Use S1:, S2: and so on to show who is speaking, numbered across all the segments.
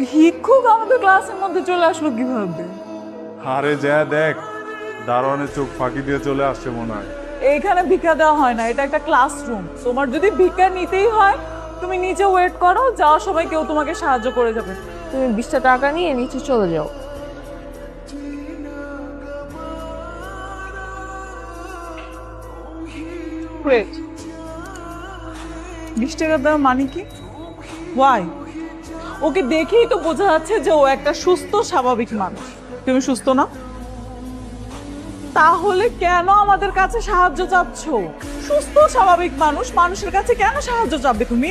S1: ভিক্ষুক আমাদের ক্লাসের মধ্যে চলে আসলো কীভাবে?
S2: আরে যা দেখ দারোয়ানের চোখ ফাঁকি দিয়ে চলে আসছে মনে হয়।
S1: এইখানে ভিক্ষা দেওয়া হয় না এটা একটা ক্লাসরুম তোমার যদি ভিক্ষা নিতেই হয় তুমি নিচে ওয়েট করো, যাওয়ার সময় কেউ তোমাকে সাহায্য করে যাবে।
S3: তুমি বিশটা টাকা নিয়ে নিচে চলে যাও।
S1: গ্রেট বিশ টাকা দেওয়ার মানে কি? ওয়াই ওকে দেখেই তো বোঝা যাচ্ছে যে ও একটা সুস্থ, স্বাভাবিক মানুষ। তুমি সুস্থ না? তাহলে কেন আমাদের কাছে সাহায্য চাচ্ছ? সুস্থ, স্বাভাবিক মানুষ মানুষের কাছে কেন সাহায্য চাবে তুমি?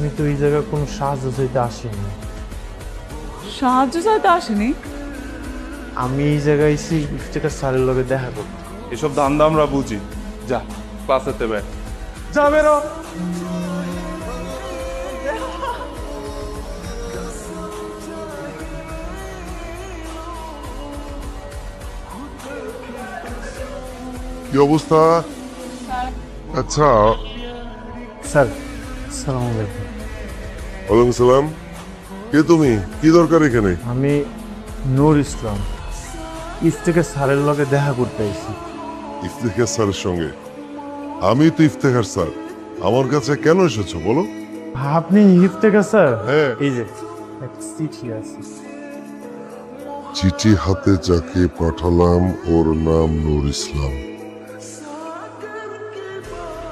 S4: আমি তো এই জায়গায় কোনো সাহায্য চাইতে আসিনি।
S1: সাহায্য চাইতে আসেনি?
S4: আমি এই জায়গায় এসে ইফতেকার স্যারের লগে দেখা করতে।
S2: এসব ধান্দা আমরা বুঝি। যা ক্লাসেতে বে যা বেরো।
S5: কি অবস্থা? আচ্ছা।
S4: স্যার সালাম আলাইকুম।
S5: ওয়ালাইকুম সালাম। কে তুমি? কি দরকার এখানে?
S4: আমি নূর ইসলাম। ইফতেকার স্যারের লগে দেখা করতে আইছি।
S5: ইফতেখার স্যারের সঙ্গে? আমি তো ইফতেখার স্যার। আমার কাছে কেন এসেছ বলো?
S4: আপনি ইফতেখার স্যার?
S5: হ্যাঁ।
S4: এই যে চিঠি আছে।
S5: চিঠি হাতে যাকে পাঠালাম ওর নাম নূর ইসলাম।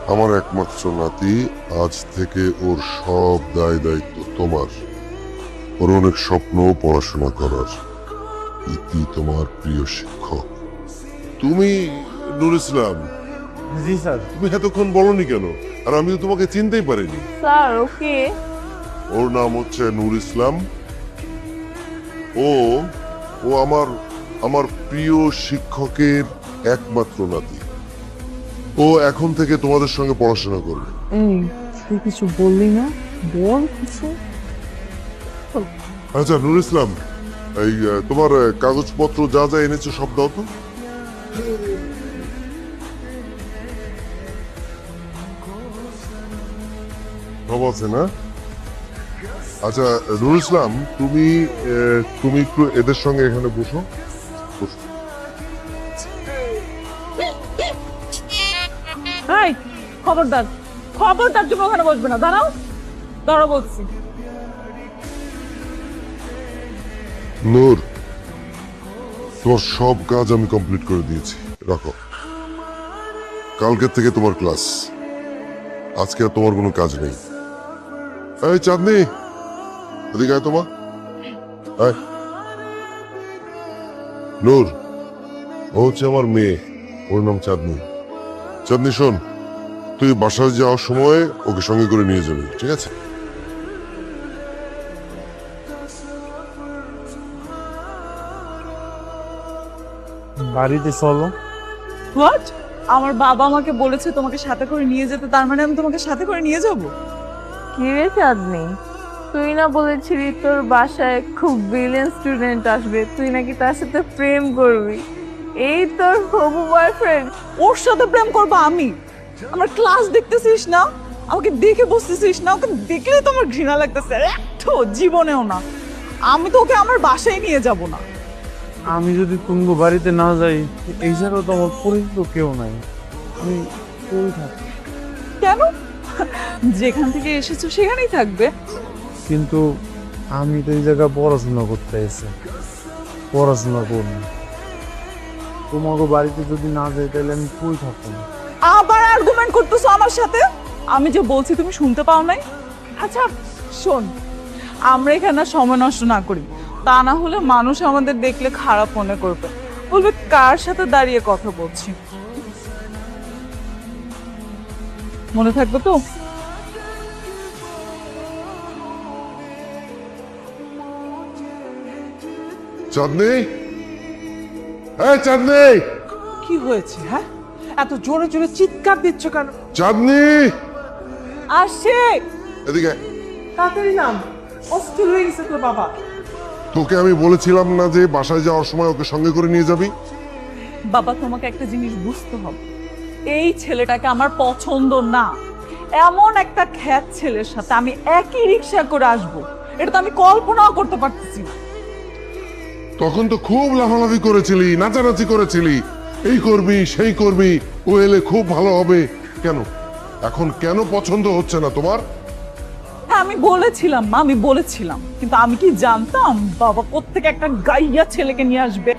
S5: আমার একমাত্র নাতি আজ থেকে ওর সব দায় দায়িত্ব তোমার। ওর অনেক স্বপ্ন পড়াশোনা করার। ইতি তোমার প্রিয় শিক্ষক। তুমি নূর ইসলাম?
S4: জি স্যার।
S5: তুমি এতক্ষণ বলনি কেন? আর আমি তো তোমাকে চিনতেই পারিনি।
S3: Sir okay.
S5: ওর নাম হচ্ছে নূর ইসলাম। ও ও আমার আমার প্রিয় শিক্ষকের একমাত্র নাতি। ও এখন থেকে তোমাদের সঙ্গে পড়াশোনা করবে।
S3: এই তুই কিছু বললি না? বল কিছু।
S5: আচ্ছা নূর ইসলাম এই তোমার কাগজপত্র যা যা এনেছো সব দাও তো। সব আছে না? আচ্ছা নূর ইসলাম তুমি তুমি একটু এদের সঙ্গে এখানে বসো বসো।
S1: খবরদার। খবরদার তুমি ওখানে বসবে না। দাঁড়াও। দাঁড়াও বলছি।
S5: নূর, তোমার সব কাজ আমি কমপ্লিট করে দিয়েছি। রাখো। কালকের থেকে তোমার ক্লাস আজকে আর তোমার কোনো কাজ নেই। এই চাঁদনি, এদিকে আয় তোমা আয়। নূর, ও হচ্ছে আমার মেয়ে। ওর নাম চাঁদনি। চাঁদনি, শোন। তুই বাসায় যাওয়ার সময় ওকে সঙ্গে করে নিয়ে যাবি ঠিক আছে?
S4: বাড়িতে চলো।
S1: হোয়াট আমার বাবা আমাকে বলেছে তোমাকে সাথে করে নিয়ে যেতে তার মানে আমি তোমাকে সাথে করে নিয়ে যাব?
S3: কিরে চাঁদনি? তুই না বলেছিলি তোর বাসায় খুব ব্রিলিয়েন্ট স্টুডেন্ট আসবে তুই নাকি তার সাথে প্রেম করবি? এই তোর হবু বয়ফ্রেন্ড
S1: ওর সাথে প্রেম করব আমি? আমার ক্লাস দেখতেছিস না? আমাকে দেখে বসতেছিস না? ওকে দেখলে তো আমার ঘৃণা লাগতেছে। একটু জীবনেও না। আমি তো ওকে আমার বাসায় নিয়ে যাব না।
S4: আমি যদি কুঙ্গু বাড়িতে না যাই এই জায়গায় তো আমার পরিচিত কেউ নাই। আমি কই থাকি।
S1: কেন? যেখান থেকে এসেছ সেখানেই থাকবে।
S4: কিন্তু আমি তো এই জায়গায় পড়াশোনা করতে এসে। পড়াশোনা করব তোমাকে বাড়িতে যদি না যাই তাহলে আমি কই থাকব না।
S1: আবার আর্গুমেন্ট করতেছো আমার সাথে? আমি যে বলছি তুমি শুনতে পাও নাই? আচ্ছা শোন আমরা এখানে সময় নষ্ট না করি। তা না হলে মানুষ আমাদের দেখলে খারাপ মনে করবে। বলবে কার সাথে দাঁড়িয়ে কথা বলছি? মনে থাকবে তো?
S5: চাঁদনি? হ্যাঁ চাঁদনি!
S6: কি হয়েছে হ্যাঁ? এত জোরে জোরে চিৎকার দিচ্ছ কেন?
S5: চাঁদনি!
S1: আসে
S5: এদিকে।
S6: তাড়াতাড়ি নাম। অস্থির হয়ে গেছে তোর বাবা।
S5: তোকে আমি বলেছিলাম না যে বাসায় যাওয়ার সময় ওকে সঙ্গে করে নিয়ে যাবি?
S1: বাবা তোমাকে একটা জিনিস বুঝতে হবে। এই ছেলেটাকে আমার পছন্দ না। এমন একটা খ্যাত ছেলের সাথে আমি একই রিক্সা করে আসব। এটা তো আমি কল্পনাও করতে পারতেছি না।
S5: তখন তো খুব লাফালাফি করেছিলি নাচানাচি করেছিলি। এই করবি সেই করবি ও এলে খুব ভালো হবে। কেন? এখন কেন পছন্দ হচ্ছে না তোমার?
S1: হ্যাঁ আমি বলেছিলাম মা আমি বলেছিলাম। কিন্তু আমি কি জানতাম? বাবা কোত্থেকে একটা গাইয়া ছেলেকে নিয়ে আসবে?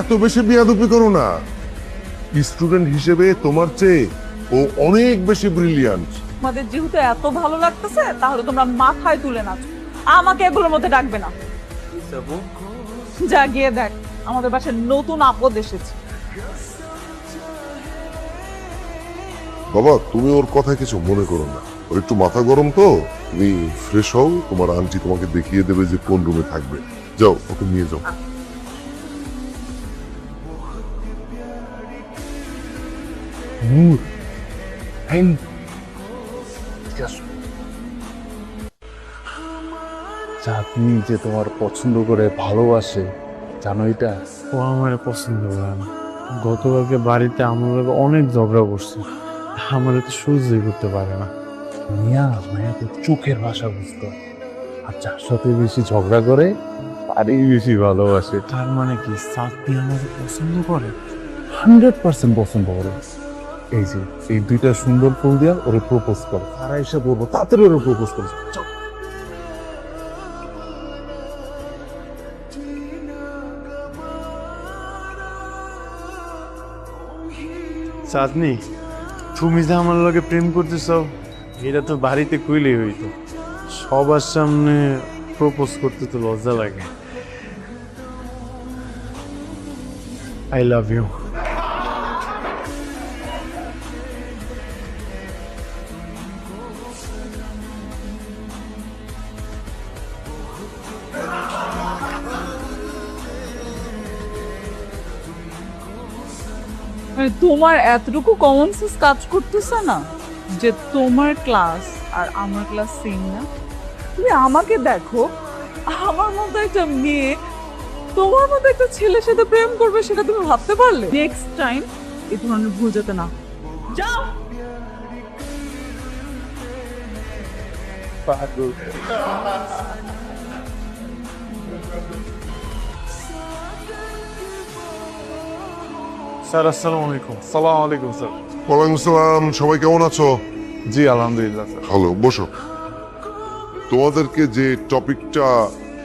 S5: এত বেশি বিয়াদুপি করো না। স্টুডেন্ট হিসেবে তোমার চেয়ে ও অনেক বেশি ব্রিলিয়ান্ট
S1: তোমাদের যেহেতু এত ভালো লাগতেছে তাহলে তোমরা মাথায় তুলে নাচো। আমাকে এগুলোর মধ্যে ডাকবে না। যা গিয়ে দেখ আমাদের বাসায় নতুন আপদ এসেছে।
S5: বাবা তুমি ওর কথা কিছু মনে করো না। ওর একটু মাথা গরম তো। তুমি ফ্রেশ হও তোমার আন্টি তোমাকে দেখিয়ে দেবে যে কোন রুমে থাকবে। যাও ওকে নিয়ে যাও।
S4: চাঁদনি যে তোমার পছন্দ করে ভালোবাসে জানো এটা ও আমার পছন্দ করে না। গতকালকে বাড়িতে আমার অনেক ঝগড়া করছে। আমার তো সহ্যই করতে পারে না। মিয়া, মায়া তো চোখের ভাষা বুঝতো। আর যার সাথে বেশি ঝগড়া করে, তারই বেশি ভালোবাসে। তার মানে কি চাঁদনি আমাকে পছন্দ করে? হান্ড্রেড পার্সেন্ট পছন্দ করে। এই যে, এই দুইটা সুন্দর ফুল দিয়া ওরে প্রপোজ করে। তারা এসে বলব, তাড়াতাড়ি ওরে প্রপোজ করে। চাঁদনি, তুমি যে আমার লগে প্রেম করতেছ, এটা তো বাড়িতে কইলেই হইতো। সবার সামনে প্রপোজ করতে তো লজ্জা লাগে। আই লাভ ইউ
S1: তোমার এতটুকু কমন সেন্স কাজ করতেছে না যে তোমার ক্লাস আর আমার ক্লাস সেম না? তুমি আমাকে দেখো, আমার মতো একটা মেয়ে, তোমার মতো একটা ছেলের সাথে প্রেম করবে সেটা তুমি ভাবতে পারলে? নেক্সট টাইম এই ধরনের ভুল যাতে না। যাও!
S4: স্যার আসসালামু আলাইকুম। সালাম আলাইকুম স্যার।
S5: ওয়ালাইকুম সালাম সবাই কেমন আছো?
S4: জি আলহামদুলিল্লাহ স্যার।
S5: ভালো বসো। তোমাদেরকে যে টপিকটা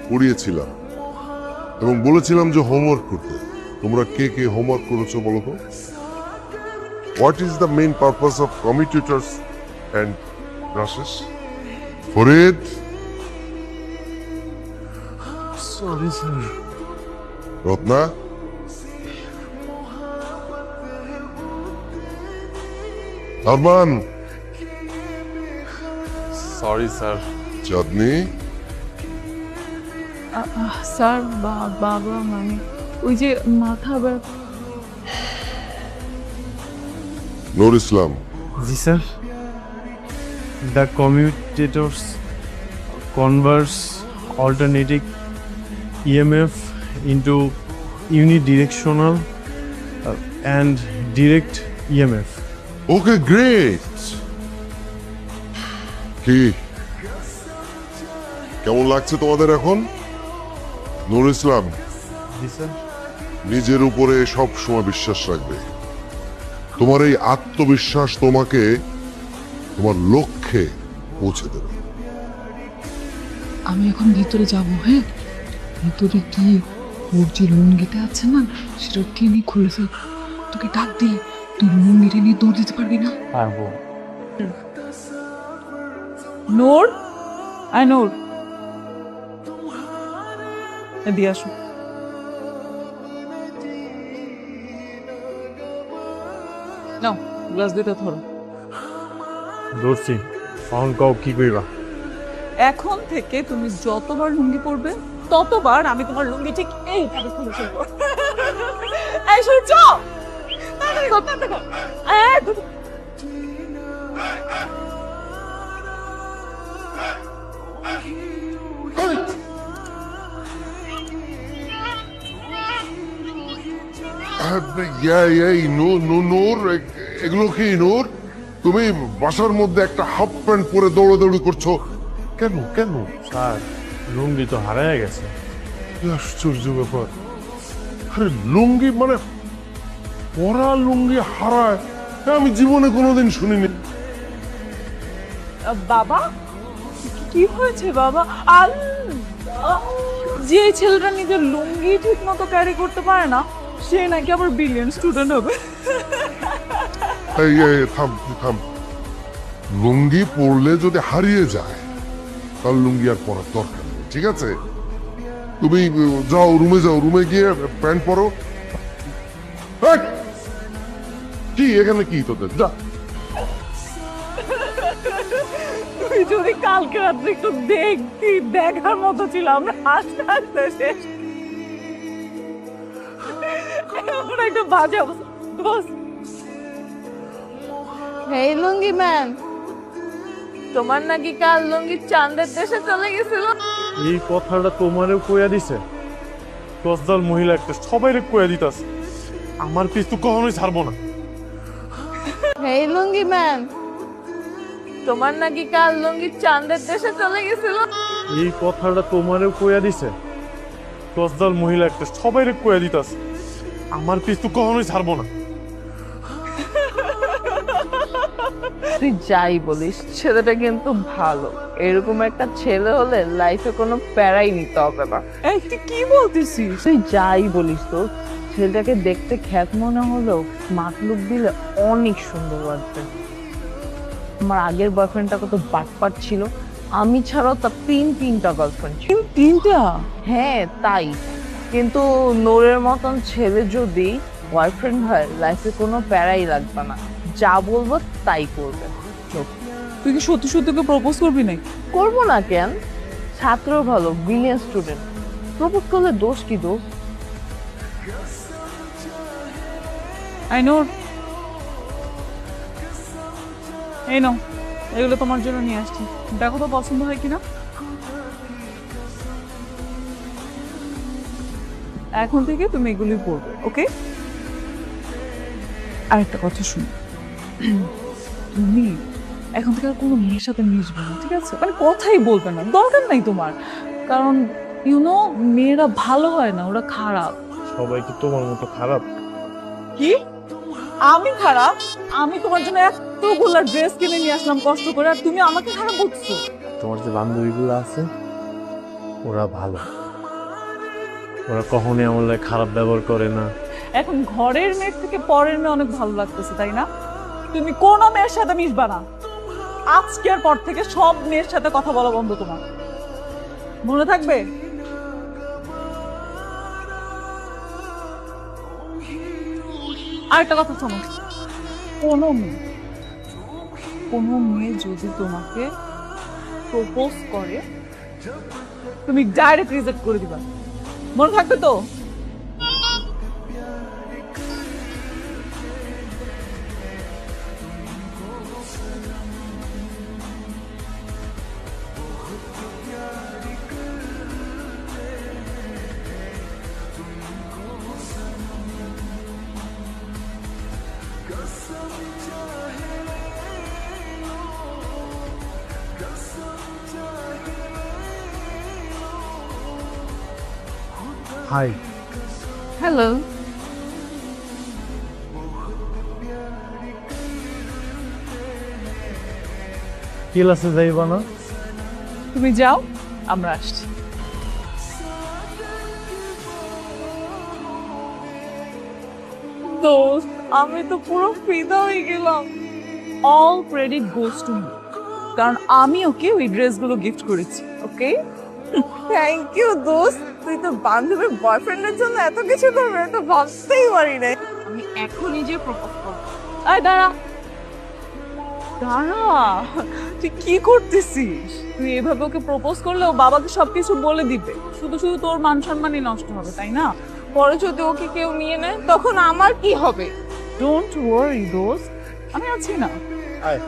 S5: পড়িয়েছিলাম এবং বলেছিলাম যে হোমওয়ার্ক করতে তোমরা কে কে হোমওয়ার্ক করেছ বলো তো? What is the main purpose of commutators and brushes Farid?
S4: Sorry sir.
S5: Ratna? Arman
S4: sorry sir
S5: Chandni
S1: sir বাবা মানে ওই যে মাথা ব্যথা
S5: নুর ইসলাম।
S4: জি sir. The commutators converts alternative EMF into unidirectional and direct EMF
S5: okay great কি কেমন লাগছে তোমাদের এখন? নুর ইসলাম নিজের উপরে সব সময় বিশ্বাস রাখবে। তোমার এই আত্মবিশ্বাস তোমাকে তোমার লক্ষ্যে পৌঁছে দেবে।
S7: আমি এখন ভিতরে যাব হ্যাঁ? ভিতরে গিয়ে ওর যে লুঙ্গিটা আছে না সেটা টেনে খুলে ফেল। তোকে ডাক দিলে তুই লুঙ্গিটা নিয়ে দৌড় দিতে পারবি না?
S4: পারব।
S1: নূর? আয় নূর। এদিকে আসো। নাও গ্লাস দুইটা ধরো।
S4: ধরছি। এখন কাউ কি কইবা?
S1: এখন থেকে তুমি যতবার লুঙ্গি পরবে ততবার আমি তোমার লুঙ্গি ঠিক এইভাবে খুলে ফেলব। এই সূর্য!
S5: নূর এগুলো কি নূর? তুমি বাসার মধ্যে একটা হাফ প্যান্ট পরে দৌড়াদৌড়ি করছ? কেন কেন?
S4: স্যার লুঙ্গি তো হারায় গেছে।
S5: আশ্চর্য ব্যাপার আরে লুঙ্গি মানে পরা লুঙ্গি হারায় এ আমি জীবনে কোনোদিন শুনিনি।
S1: বাবা? কি- হয়েছে বাবা? আল যে ছেলেটা নিজের লুঙ্গি ঠিক মতো ক্যারি করতে পারে না সে নাকি আবার বিলিয়ন স্টুডেন্ট হবে।
S5: এই এই, থাম থাম। লুঙ্গি পরলে যদি হারিয়ে যায় তাহলে লুঙ্গি আর পরার দরকার নেই ঠিক আছে? তুমি যাও রুমে যাও রুমে গিয়ে প্যান্ট পরো। কি? এখানে কি তোদের? যা।
S1: তুই যদি কালকে রাত্রে একটু দেখতি দেখার মতো ছিল আমরা হাসতে হাসতে শেষ। এমন একটা বাজে অবস্থা।
S3: লুঙ্গি ম্যান। তোমার নাকি কাল লুঙ্গি চাঁদের দেশে চলে গেছিল?
S4: এই কথাটা তোমারও কইয়া দিছে? দশদল মহিলা একটা সবাইরে কইয়া দিতাস আমার পিস তো কখনোই ছাড়বো না।
S3: হেই লুঙ্গি ম্যান তোমার নাকি কাল লুঙ্গি চাঁদের দেশে চলে গেছিল?
S4: এই কথাটা তোমারও কইয়া দিছে। দশদল মহিলা একটা সবাইরে কইয়া দিতাস আমার পিস তো কখনোই ছাড়বো না।
S3: তুই যাই বলিস ছেলেটা কিন্তু ভালো। এরকম একটা ছেলে হলে লাইফে কোনো প্যারাই নিতে হবে না।
S1: কি বলতেছিস?
S3: তুই যাই বলিস তো ছেলেটাকে দেখতে খ্যাত মনে হলেও স্মার্ট লুক দিলে অনেক সুন্দর লাগবে আমার আগের বয়ফ্রেন্ডটা কত বাটপাট ছিল। আমি ছাড়াও তার তিন তিনটা গার্লফ্রেন্ড ছিল।
S1: তিনটা?
S3: হ্যাঁ তাই। কিন্তু নোরের মতন ছেলে যদি বয়ফ্রেন্ড হয় লাইফে কোনো প্যারাই লাগবে না। যা বলব তাই করবে।
S1: তুই কি সত্যি সত্যি প্রপোজ করবি নাকি?
S3: করব না কেন? ছাত্র ভালো ব্রিলিয়ান্ট স্টুডেন্ট প্রপোজ করলে দোষ কি দোষ?
S1: আই নো এই নাও এগুলো তোমার জন্য নিয়ে আসছি। দেখো তো পছন্দ হয় কিনা? এখন থেকে তুমি এগুলি পড়বে ওকে? আরেকটা কথা শুনো। তুমি এখন থেকে আর কোনো মেয়ের সাথে মিশবে না ঠিক আছে? মানে কথাই বলবে না দরকার নাই তোমার। কারণ ইউনো মেয়েরা ভালো হয় না ওরা খারাপ।
S4: সবাই কি তোমার মতো খারাপ?
S1: কি? আমি খারাপ? আমি তোমার জন্য এতগুলা ড্রেস কিনে নিয়ে আসলাম কষ্ট করে আর তুমি আমাকে খারাপ বলছো
S4: তোমার যে বান্ধবীগুলো আছে ওরা ভালো। ওরা কখনোই আমার লাগে খারাপ ব্যবহার করে না।
S1: এখন ঘরের মেয়ের থেকে পরের মেয়ে অনেক ভালো লাগতেছে তাই না? তুমি কোনো মেয়ের সাথে মিশবা না। আজকের পর থেকে সব মেয়ের সাথে কথা বলা বন্ধ তোমার। মনে থাকবে? আরেকটা কথা শোনো। কোনো মেয়ে কোনো মেয়ে যদি তোমাকে প্রপোজ করে, তুমি ডাইরেক্ট রিজেক্ট করে দিবা। মনে থাকবে তো?
S4: হাই
S3: হ্যালো
S4: ক্লাসে যাইবা না
S1: তুমি যাও আমরা আসছি। দোস্ত আমি তো পুরো ফিদা হয়ে গেলাম। All credit goes to me কারণ আমি ওকে ওই ড্রেসগুলো গিফট করেছি ওকে
S3: থ্যাংক ইউ দোস্ত। তুই তো বান্ধবীর বয়ফ্রেন্ডের জন্য এত কিছু করবে এটা ভাবতেই পারি না
S1: আমি এখনই যে প্রপোজ করব। আয় দাঁড়া। দাঁড়া? তুই কি করতেছিস? তুই এভাবে ওকে প্রপোজ করলে ও বাবাকে সবকিছু বলে দিবে। শুধু শুধু তোর মান সম্মানই নষ্ট হবে তাই না?
S3: পরে যদি ওকে কেউ নিয়ে নেয় তখন আমার কি হবে?
S1: ডোন্ট ওয়ারি দোস্ত। আমি আছি না।
S4: আয়।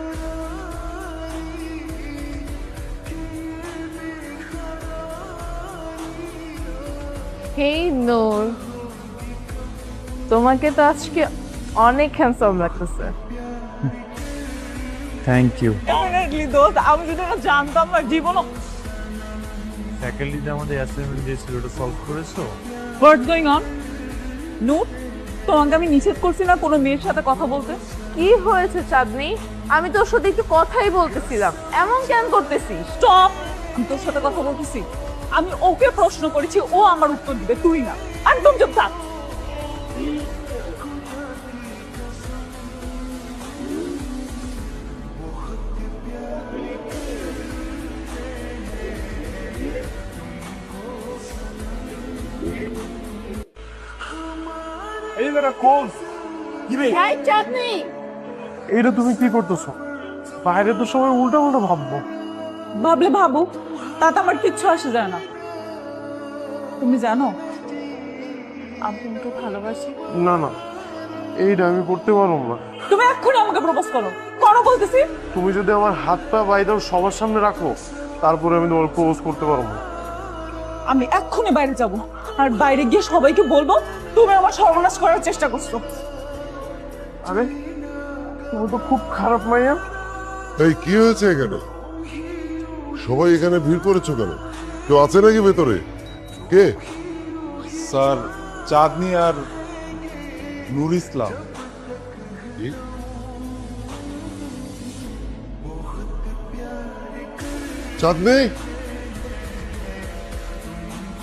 S3: হেই নূর তোমাকে তো আজকে অনেক হ্যান্ডসাম লাগতেছে।
S4: থ্যাংক ইউ
S1: ডেফিনেটলি দোস্ত আমি যদি এটা জানতাম না জীবনও
S4: ফ্যাকাল্টিতে আমাদের অ্যাসাইনমেন্ট দিয়েছিল ওটা সলভ করেছ?
S1: হোয়াটস গোয়িং অন নুট তোমাকে আমি নিষেধ করছি না কোনো মেয়ের সাথে কথা বলতে?
S3: কি হয়েছে চাঁদনি? আমি তোর সাথে একটু কথাই বলতেছিলাম। এমন কেন করতেছিস?
S1: স্টপ আমি তোর সাথে কথা বলতেছি। আমি ওকে প্রশ্ন করেছি ও আমার উত্তর দিবে তুই না। একদম চুপ থাক।
S4: কোন? রে
S3: হ্যাঁ
S4: তুমি কি করতেছো? বাইরে তো সবাই উল্টা উল্টা ভাববো।
S1: ভাবলে ভাবো তাতে আমার কিচ্ছু আসে যায় না। তুমি জানো আমি তোমাকে ভালোবাসি।
S4: না না এইটা আমি করতে পারব না।
S1: তুমি এক্ষুনি আমাকে প্রপোজ করো। করো বলতেছি।
S4: তুমি যদি আমার হাত পা বাইদাও সবার সামনে রাখো তারপরে আমি তোমার প্রপোজ করতে পারব না।
S1: আমি এক্ষুনি বাইরে যাব। আর বাইরে গিয়ে সবাইকে বলব তুমি আমার সর্বনাশ করার চেষ্টা করছ।
S4: আরে তুমি তো খুব খারাপ মাইয়া।
S5: এই কি হয়েছে এখানে? সবাই এখানে ভিড় করেছ কেন? কেউ আছে নাকি ভেতরে? কে?
S2: স্যার চাঁদনি আর নুর ইসলাম।
S5: কি? চাঁদনি?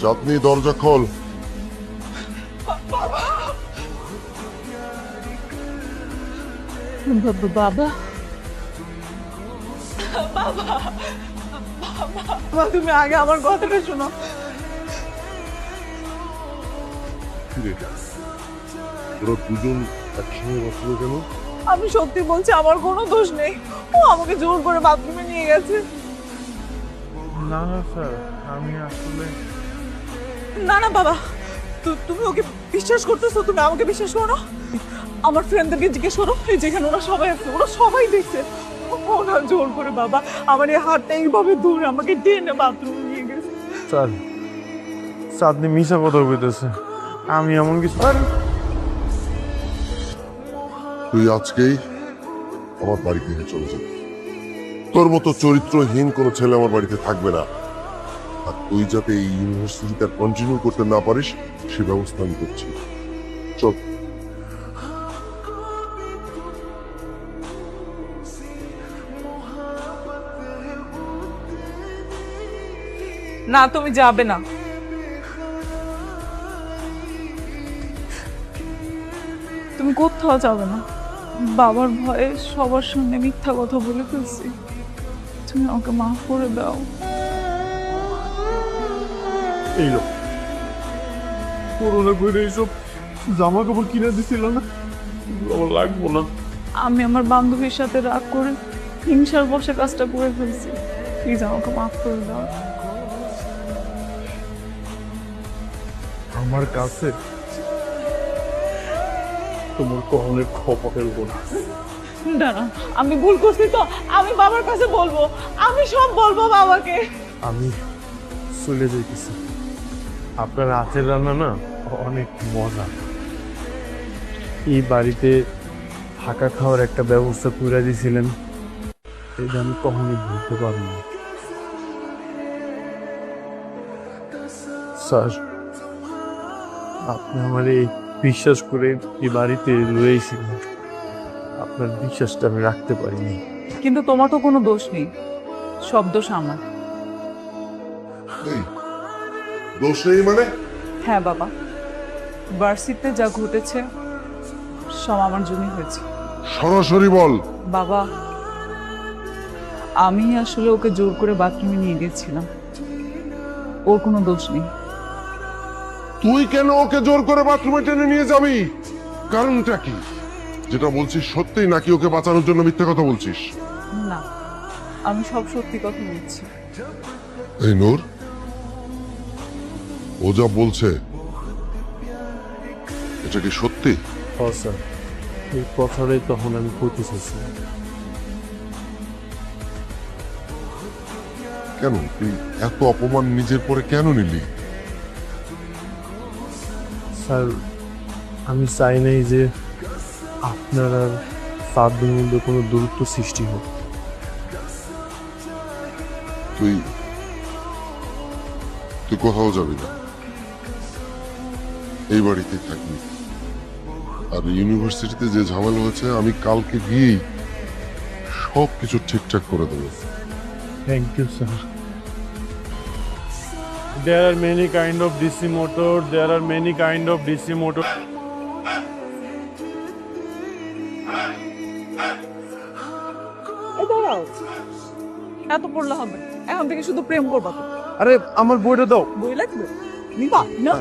S5: চাঁদনি দরজা খোল।
S1: বাবা। বাবা। তুমি আগে আমার কথাটা শোনো।
S5: ওরা দুজন একসঙ্গে বসল কেন?
S1: আমি সত্যি বলছি আমার কোনো দোষ নেই। ও আমাকে জোর করে বাথরুমে নিয়ে গেছে।
S4: না না স্যার আমি আসলে
S1: না না বাবা। তু- তুমি ওকে বিশ্বাস করতেছো? তুমি আমাকে বিশ্বাস করো না? আমার ফ্রেন্ডদেরকে জিজ্ঞেস করো। যেখানে ওরা সবাই আছে ওরা সবাই দেখছে। ওরা জোর করে বাবা। আমার এই হাতটা এইভাবে দূরে আমাকে টেনে বাথরুমে নিয়ে গেছে।
S4: স্যার চাঁদনি মিশা কথা বলতেছে আমি এমন কিছু আর!
S5: তুই আজকেই আমার বাড়ি থেকে চলে যাবি। তোর মতো চরিত্রহীন কোনো ছেলে আমার বাড়িতে থাকবে না। আর তুই যাতে এই ইউনিভার্সিটিটা কন্টিনিউ করতে না পারিস সে ব্যবস্থা আমি করছি।
S1: না তুমি যাবে না। তুমি কোথাও যাবে না। বাবার ভয়ে সবার সামনে মিথ্যা কথা বলে ফেলছি। তুমি আমাকে মাফ করে দাও।
S4: এই লোক করোনা করে এইসব জামা কাপড় কিনে দিছিল না? আমার লাগবো না।
S1: আমি আমার বান্ধবীর সাথে রাগ করে হিংসার বসে কাজটা করে ফেলছি। প্লিজ আমাকে মাফ করে দাও।
S4: আমার কাছে তোমার কখনের খপটের গোনা
S1: না। না আমি ভুল করছি তো আমি বাবার কাছে বলব আমি সব বলব বাবাকে।
S4: আমি চলে যাইতেছি। আপনার হাতের রান্না না অনেক মজা। এই বাড়িতে থাকা খাওয়ার একটা ব্যবস্থা করে দিয়েছিলেন। এটা আমি কখনোই ভুলতে পারব না। স্যার আপনি আমার এই বিশ্বাস করে এই বাড়িতে রয়েছিলেন আপনার বিশ্বাসটা আমি রাখতে পারিনি।
S1: কিন্তু তোমার তো কোনো দোষ নেই। সব দোষ আমার।
S5: দোষ নেই মানে?
S1: হ্যাঁ বাবা। ভার্সিটিতে যা ঘটেছে সব আমার জন্যই হয়েছে।
S5: সরাসরি বল।
S1: বাবা আমি আসলে ওকে জোর করে বাথরুমে নিয়ে গেছিলাম। ওর কোনো দোষ নেই।
S5: তুই কেন ওকে জোর করে বাথরুমে টেনে নিয়ে যাবি? কারণটা কি? যেটা বলছিস সত্যি নাকি ওকে বাঁচানোর জন্য মিথ্যা কথা বলছিস?
S1: না আমি সব সত্যি কথা বলছি।
S5: এই নূর ও যা বলছে এটা কি সত্যি?
S4: হ স্যার। এই কথাটাই তখন আমি করতে চাইছিলাম।
S5: কেন? তুই এত অপমান নিজের পরে কেন নিলি?
S4: স্যার আমি চাই নাই যে আপনার আর সাদের মধ্যে কোনো দূরত্ব সৃষ্টি হোক।
S5: তুই তুই কোথাও যাবি না। এই বাড়িতেই থাকবি। আর ইউনিভার্সিটিতে যে ঝামেলা হয়েছে আমি কালকে গিয়েই সব কিছু ঠিকঠাক করে দেবো।
S4: Thank you sir. There are many kind of DC motor. There are many kind of DC motor.
S1: এত পড়লে হবে। এখন থেকে শুধু প্রেম করবা
S4: আরে আমার বইটা দাও
S1: বই লাগবে নিবা না